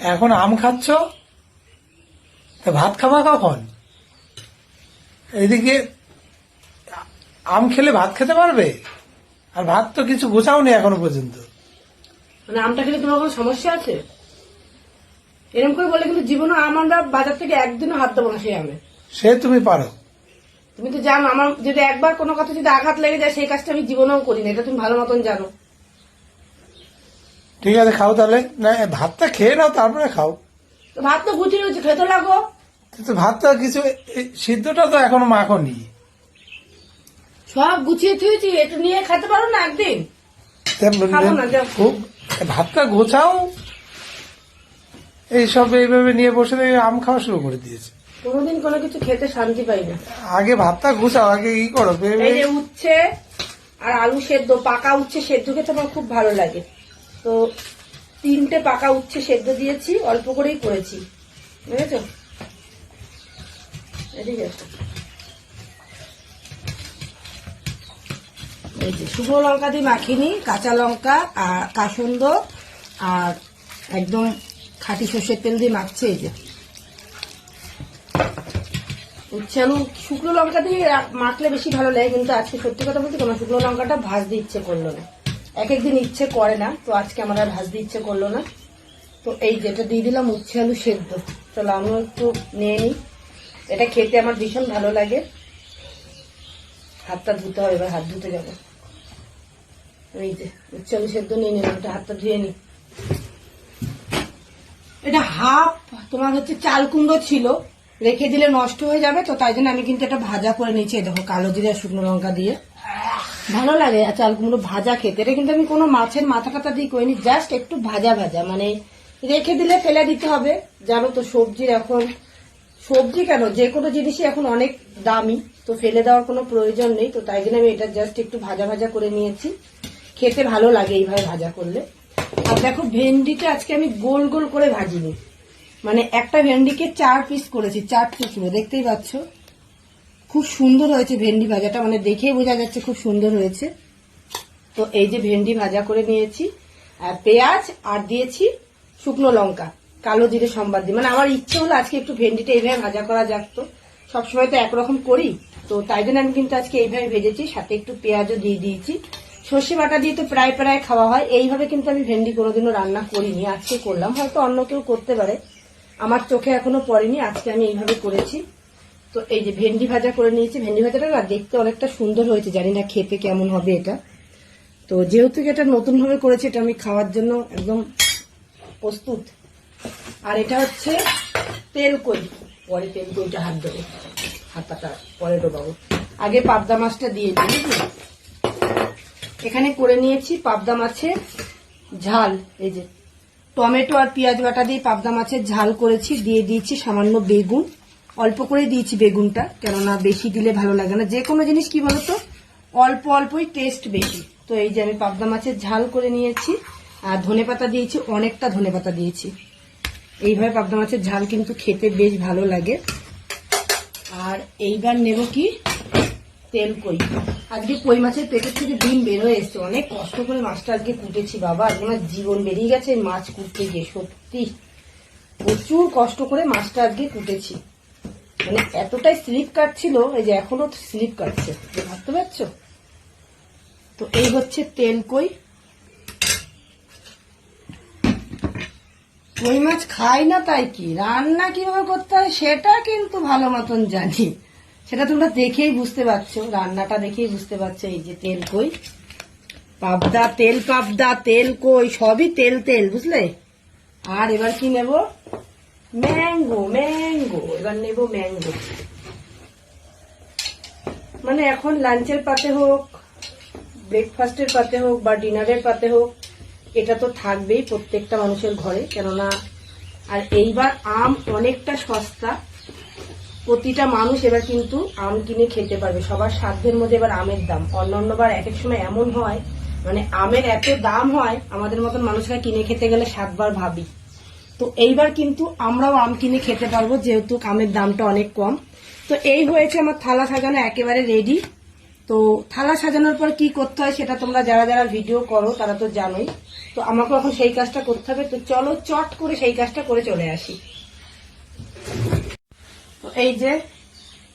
এখন আম খাচ্ছ? তা ভাত খাবা কখন? এদিকে আম খেলে ভাত খেতে পারবে? আর ভাত তো কিছু গোছাওনি এখনও পর্যন্ত। মানে আমটা খেলে তোমার কোনো সমস্যা আছে? এরকম করে বলে কিন্তু জীবনে আম আমরা বাজার থেকে একদিনও হাত দেবো না সেই আমে। সে তুমি পারো। তুমি তো জানো আমার যদি একবার কোনো কথা যদি আঘাত লেগে যায় সেই কাজটা আমি জীবনেও করি না এটা তুমি ভালো মতন জানো। ঠিক আছে খাও তাহলে। না ভাতটা খেয়ে নাও তারপরে খাও। ভাত তো গুছিয়ে রয়েছে খেতে লাগো। কিন্তু ভাতটা কিছু সিদ্ধটা তো এখনও মাখনি। সব গুছিয়ে থুয়েছি একটু নিয়ে খেতে পারো না একদিন? খাব না, যাও। খুব ভাতটা গোছাও। এইসব এইভাবে নিয়ে বসে থেকে আম খাওয়া শুরু করে দিয়েছে। কোনোদিন কোনো কিছু খেতে শান্তি পাই না। আগে ভাতটা গুছাও আগে ই করো এই যে উচ্ছে আর আলু সেদ্ধ পাকা উচ্ছে সেদ্ধ খেতে আমার খুব ভালো লাগে। তো তিনটে পাকা উচ্ছে সেদ্ধ দিয়েছি, অল্প করেই করেছি। বুঝেছ? এদিকে শুকনো লঙ্কা দিয়ে মাখিনি, কাঁচা লঙ্কা আর কাসন্দ আর একদম খাঁটি সর্ষের তেল দিয়ে মাখছে এই যে। উচ্ছে আলু, শুকনো লঙ্কা দিয়ে মাখলে বেশি ভালো লাগে, কিন্তু আজকে সত্যি কথা বলতে তোমার শুকনো লঙ্কাটা ভাজতে ইচ্ছে করল না। এক একদিন ইচ্ছে করে না, তো আজকে আমার আর ভাজতে ইচ্ছে করল না। তো এই যেটা দিয়ে দিলাম, উচ্ছে আলু সেদ্ধ। চলো আমিও একটু নিয়ে নিই। এটা খেতে আমার ভীষণ ভালো লাগে। হাতটা ধুতে হবে, এবার হাত ধুতে যাব। এই যে, উচ্ছে আলু সেদ্ধ নিয়ে নিলাম, এটা হাতটা ধুয়ে নিই। এটা হাফ, তোমার হচ্ছে চাল কুমড়ো ছিল, রেখে দিলে নষ্ট হয়ে যাবে, তো তাই জন্য আমি কিন্তু এটা ভাজা করে নিয়েছি। দেখো, কালো জিরা শুকনো লঙ্কা দিয়ে। ভালো লাগে। চাল কুমড়ো ভাজা খেতে? এটা কিন্তু আমি কোনো মাছের মাথা টাথা দিয়ে করিনি জাস্ট একটু ভাজা ভাজা। মানে রেখে দিলে ফেলে দিতে হবে। জানো তো, সবজির এখন, সবজি কেন? যে কোনো জিনিসই এখন অনেক দামি, তো ফেলে দেওয়ার কোনো প্রয়োজন নেই। তো তাই জন্য আমি এটা জাস্ট একটু ভাজা ভাজা করে নিয়েছি। খেতে ভালো লাগে এইভাবে ভাজা করলে। আর দেখো, ভেন্ডিটা আজকে আমি গোল গোল করে ভাজিনি। মানে একটা ভেন্ডিকে চার পিস করেছি, চার টুকরো দেখতেই পাচ্ছ? খুব সুন্দর হয়েছে ভেন্ডি ভাজাটা মানে দেখেই বোঝা যাচ্ছে খুব সুন্দর হয়েছে। তো এই যে ভেন্ডি ভাজা করে নিয়েছি, আর পেঁয়াজ, আর দিয়েছি শুকনো লঙ্কা, কালো জিরে সম্বাদ দিয়ে। মানে আমার ইচ্ছে হলো আজকে একটু ভেন্ডিটা এইভাবে ভাজা করা যাক তো। সবসময় তো একরকম করি, তো তাই জন্য আমি কিন্তু আজকে এইভাবে ভেজেছি, সাথে একটু পেঁয়াজও দিয়ে দিয়েছি। সর্ষে বাটা দিয়ে তো প্রায় প্রায় খাওয়া হয়, এইভাবে কিন্তু আমি ভেন্ডি কোনোদিনও রান্না করিনি, আজকে করলাম। হয়তো অন্য কেউ করতে পারে, আমার চোখে এখনও পড়েনি, আজকে আমি এইভাবে করেছি। তো এই যে ভেন্ডি ভাজা করে নিয়েছি, ভেন্ডি ভাজাটা না দেখতে অনেকটা সুন্দর হয়েছে, জানি না খেতে কেমন হবে এটা। তো যেহেতু এটা নতুন ভাবে করেছি, এটা আমি খাওয়ার জন্য একদম প্রস্তুত। আর এটা হচ্ছে তেল কই পরে তেল কইটা হাত দেবো হাতাটা পরে ডোবাবো। আগে পাবদা মাছটা দিয়ে দিই এখানে করে নিয়েছি পাবদা মাছের ঝাল। এই যে টমেটো আর পেঁয়াজ বাটা দিয়ে পাবদা মাছের ঝাল করেছি, দিয়ে দিয়েছি সামান্য বেগুন। অল্প করে দিয়েছি বেগুনটা, কেননা বেশি দিলে ভালো লাগে না। যে কোনো জিনিস কি বলতো? অল্প অল্পই টেস্ট বেশি। তো এই যে আমি পাবদা মাছের ঝাল করে নিয়েছি, আর ধনে পাতা দিয়েছি, অনেকটা ধনে পাতা দিয়েছি। এইভাবে পাবদা মাছের ঝাল কিন্তু খেতে বেশ ভালো লাগে। আর এইবার নেব কি? তেল কই। আজকে কই মাছের পেটের থেকে ডিম বের হয়ে এসছে। অনেক কষ্ট করে মাছটা আজকে কুটেছি বাবা। আমার জীবন বেরিয়ে গেছে, মাছ কুটতে গিয়ে, সত্যি। প্রচুর কষ্ট করে মাছটা আজকে কুটেছি। মানে এতটাই স্লিপ কাটছিল এই যে এখনও স্লিপ কাটছে ভাবতে পারছ? তো এই হচ্ছে তেল কই। কই মাছ খাই না তাই কি? রান্না কীভাবে করতে হয় সেটা কিন্তু ভালো মতন জানি। সেটা তোমরা দেখেই বুঝতে পারছ, রান্নাটা দেখেই বুঝতে পারছ এই যে তেল কই। পাবদা তেল পাবদা তেল কই, সবই তেল তেল, বুঝলে? আর এবার কি নেব? Mango mango. এবার নেব ম্যাঙ্গো। মানে এখন লাঞ্চের পাতে হোক, ব্রেকফাস্টের পাতে হোক বা ডিনারের পাতে হোক, এটা তো থাকবেই প্রত্যেকটা মানুষের ঘরে। কেননা, আর এইবার আম অনেকটা সস্তা, প্রতিটা মানুষ এবার কিন্তু আম কিনে খেতে পারবে। সবার সাধ্যের মধ্যে এবার আমের দাম। অন্য বার এক এক সময় এমন হয় মানে আমের এত দাম হয়, আমাদের মতন মানুষরা কিনে খেতে গেলে সাতবার ভাবি। তো এইবার কিন্তু আমরাও আম কিনে খেতে পারব, যেহেতু আমের দামটা অনেক কম। তো এই হয়েছে আমার থালা সাজানো, একেবারে রেডি তো থালা সাজানোর পর কি করতে হয় সেটা তোমরা যারা যারা ভিডিও করো, তারা তো জানোই। তো আমাকে এখন সেই কাজটা করতে হবে। তো চলো চট করে সেই কাজটা করে চলে আসি। তো এই যে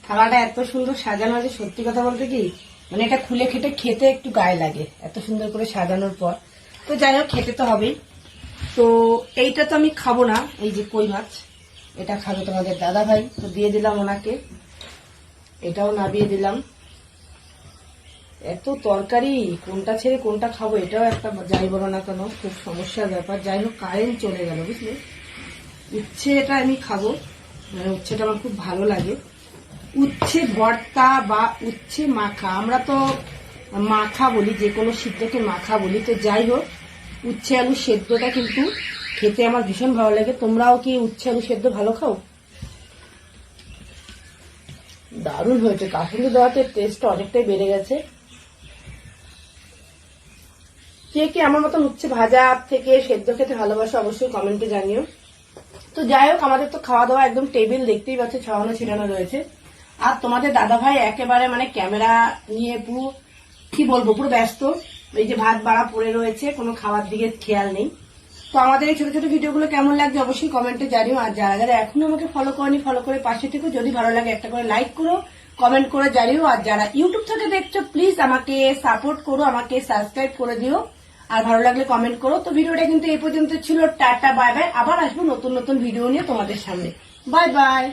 থালাটা এত সুন্দর সাজানো আছে সত্যি কথা বলতে কি? মানে এটা খুলে খেটে খেতে একটু গায়ে লাগে, এত সুন্দর করে সাজানোর পর। তো যাই হোক, খেতে তো হবেই। তো এইটা তো আমি খাব না, এই যে কই মাছ। এটা খাবে তোমাদের দাদা ভাই তো দিয়ে দিলাম ওনাকে। এটাও নাবিয়ে দিলাম। এত তরকারি, কোনটা ছেড়ে কোনটা খাব, এটাও একটা যাই বলো না কেন, খুব সমস্যার ব্যাপার। যাই হোক কারেন্ট চলে গেল, বুঝলে? উচ্ছে এটা আমি খাব। মানে উচ্ছেটা আমার খুব ভালো লাগে। উচ্ছে ভর্তা বা উচ্ছে মাখা, আমরা তো মাখা বলি, যে কোনো সিদ্ধকে মাখা বলি। তো যাই হোক উচ্ছে আলু সেদ্ধটা কিন্তু খেতে আমার ভীষণ ভালো লাগে। তোমরাও কি উচ্ছে আলু সেদ্ধ ভালো খাও? দারুণ হয়েছে। কাশুন্দি দেওয়াতে টেস্টটা অনেকটাই বেড়ে গেছে। কে কে আমার মতন উচ্ছে ভাজা থেকে সেদ্ধ খেতে ভালোবাসো অবশ্যই কমেন্টে জানিও। তো যাই হোক, আমাদের তো খাওয়া দাওয়া একদম টেবিল দেখতেই পাচ্ছ ছড়ানো ছিটানো রয়েছে। আর তোমাদের দাদা ভাই একেবারে মানে ক্যামেরা নিয়ে পুরো, কি বলব, পুরো ব্যস্ত। এই যে ভাত বাড়া পড়ে রয়েছে, কোনো খাওয়ার দিকে খেয়াল নেই। তো আমাদের এই ছোট ছোট ভিডিওগুলো কেমন লাগছে অবশ্যই কমেন্টে জানিও। আর যারা যারা এখনও আমাকে ফলো করেনি ফলো করে পাশে থেকো। যদি ভালো লাগে একটা করে লাইক করো কমেন্ট করে জানিও। আর যারা ইউটিউব থেকে দেখছ প্লিজ আমাকে সাপোর্ট করো, আমাকে সাবস্ক্রাইব করে দিও। আর ভালো লাগলে কমেন্ট করো। তো ভিডিওটা কিন্তু এই পর্যন্ত ছিল। টাটা বাই বাই আবার আসব নতুন নতুন ভিডিও নিয়ে তোমাদের সামনে। Bye bye